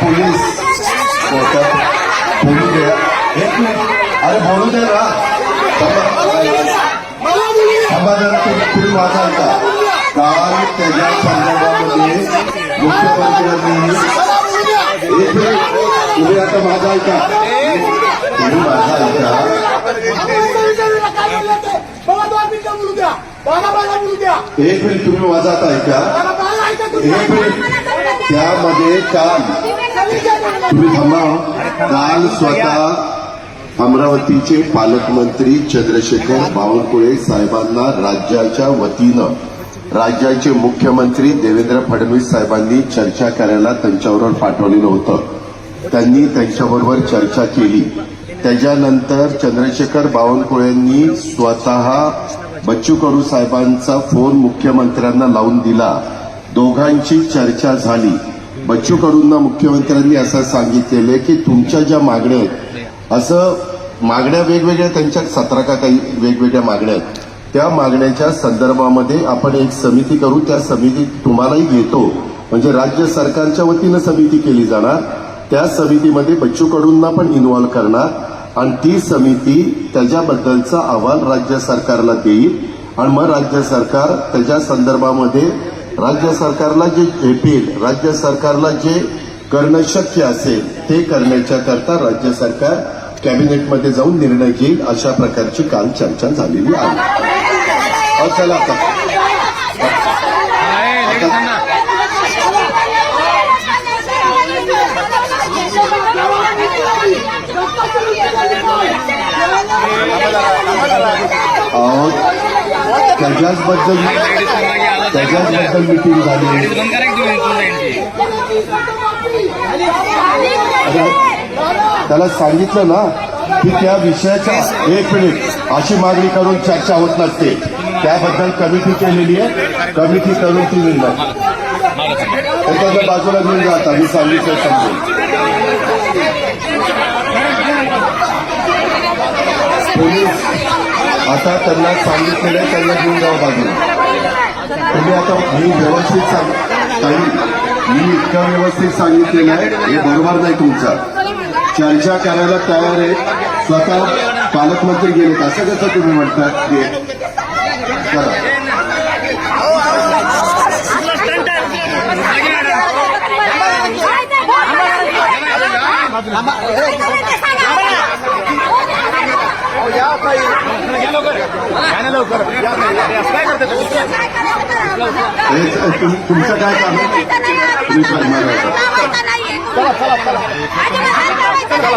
Police कोर्टात एक minute. अरे बोलू दे ना. तुम्ही वाचाल का काल त्याच्या संदर्भामध्ये मुख्यमंत्र्यांनी एक तुम्ही आता माझा ऐका तुम्ही माझा ऐका एक मिनिट तुम्ही माझा आता ऐका. एक मिनिट. त्यामध्ये काल तुम्ही थांबा काल स्वतः अमरावतीचे पालकमंत्री चंद्रशेखर बावनकुळे साहेबांना राज्याच्या वतीनं राज्याचे मुख्यमंत्री देवेंद्र फडणवीस साहेबांनी चर्चा करायला त्यांच्याबरोबर पाठवलेलं होतं. त्यांनी त्यांच्याबरोबर चर्चा केली. त्याच्यानंतर चंद्रशेखर बावनकुळेंनी स्वतः बच्चू कडू साहेबांचा फोन मुख्यमंत्र्यांना लावून दिला. दोघांची चर्चा झाली. बच्चू कडूंना मुख्यमंत्र्यांनी असं सांगितलेलं की तुमच्या ज्या मागण्या आहेत असं मागण्या वेगवेगळ्या त्यांच्या सतरा का काही वेगवेगळ्या मागण्या आहेत. त्या मागण्याच्या संदर्भामध्ये आपण एक समिती करू त्या समितीत तुम्हालाही घेतो. म्हणजे राज्य सरकारच्या वतीनं समिती केली जाणार. त्या समितीमध्ये बच्चू कडूंना पण इन्व्हॉल्व करणार आणि ती समिती त्याच्याबद्दलचा अहवाल राज्य सरकारला देईल. आणि मग राज्य सरकार त्याच्या संदर्भामध्ये राज्य सरकारला जे झेपेल राज्य सरकारला जे करणं शक्य असेल ते करण्याच्या करता राज्य सरकार कॅबिनेटमध्ये जाऊन निर्णय घेईल अशा प्रकारची काल चर्चा झालेली आहे. अहो, चला आता. त्याच्याचबद्दल त्याच्याचबद्दल मिटिंग झाली. त्याला सांगितलं ना की त्या विषयाच्या एक मिनिट अशी मागणी करून चर्चा होत नसते. त्याबद्दल कमिटी केलेली आहे. कमिटी करून ती निर्णय. त्याच्या बाजूला घेऊन जाता मी सांगितलं समजून. पोलीस आता त्यांना सांगितलेलं आहे त्यांना घेऊन जावं बाजूला. तुम्ही आता मी व्यवस्थित सांग ताई मी इतकं व्यवस्थित सांगितलेलं आहे हे बरोबर नाही तुमचं. चर्चा करायला तयार आहे. स्वतः पालकमंत्री गेलेत असं कसं तुम्ही म्हणतात की करा. हे- तुम- तुमचं काय काम तुम्ही? चला चला चला.